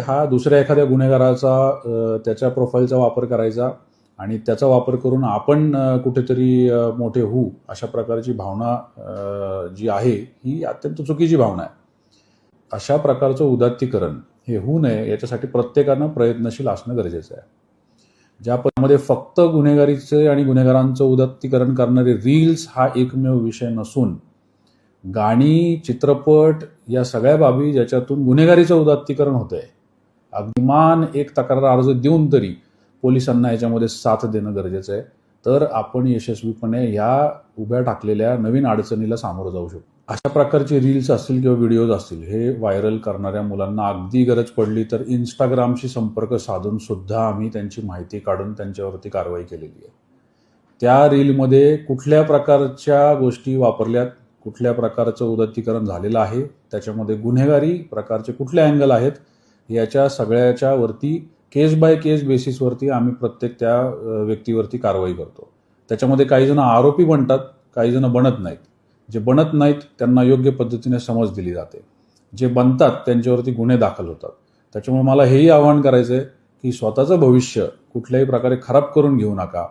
हा दुसऱ्या एखाद्या गुन्हेगाराचा त्याच्या प्रोफाईलचा वापर करायचा आणि त्याचा वापर करून आपण कुठेतरी मोठे होऊ अशा प्रकारची भावना जी आहे ही अत्यंत चुकीची भावना आहे. अशा प्रकारचं उदात्तीकरण हे होऊ नये याच्यासाठी प्रत्येकानं प्रयत्नशील असणं गरजेचं आहे. ज्या फक्त गुन्हेगारीचे आणि गुन्हेगारांचं उदात्तीकरण करणारे रील्स हा एकमेव विषय नसून गाणी चित्रपट या सगळ्या बाबी ज्याच्यातून गुन्हेगारीचं उदात्तीकरण होत अभिमान एक तक्रार अर्ज देऊन तरी पोलिसांना याच्यामध्ये साथ देणं गरजेचं आहे. तर आपण यशस्वीपणे ह्या उभ्या टाकलेल्या नवीन अडचणीला सामोरं जाऊ शकतो. अशा प्रकारचे रील्स असतील किंवा व्हिडिओज असतील हे व्हायरल करणाऱ्या मुलांना अगदी गरज पडली तर इंस्टाग्रामशी संपर्क साधून सुद्धा आम्ही त्यांची माहिती काढून त्यांच्यावरती कारवाई केलेली आहे. त्या रीलमध्ये कुठल्या प्रकारच्या गोष्टी वापरल्यात कुठल्या प्रकारचं उदत्तीकरण झालेलं आहे त्याच्यामध्ये गुन्हेगारी प्रकारचे कुठले अँगल आहेत याच्या सगळ्याच्या वरती केस बाय केस बेसिसवरती आम्ही प्रत्येक त्या व्यक्तीवरती कारवाई करतो. त्याच्यामध्ये काही जण आरोपी बनतात काही जण बनत नाहीत. जे बनत नाहीत त्यांना योग्य पद्धतीने समज दिली जाते. जे बनतात त्यांच्यावरती गुन्हे दाखल होतात. त्याच्यामुळे मला हेही आवाहन करायचं आहे की स्वतःचं भविष्य कुठल्याही प्रकारे खराब करून घेऊ नका.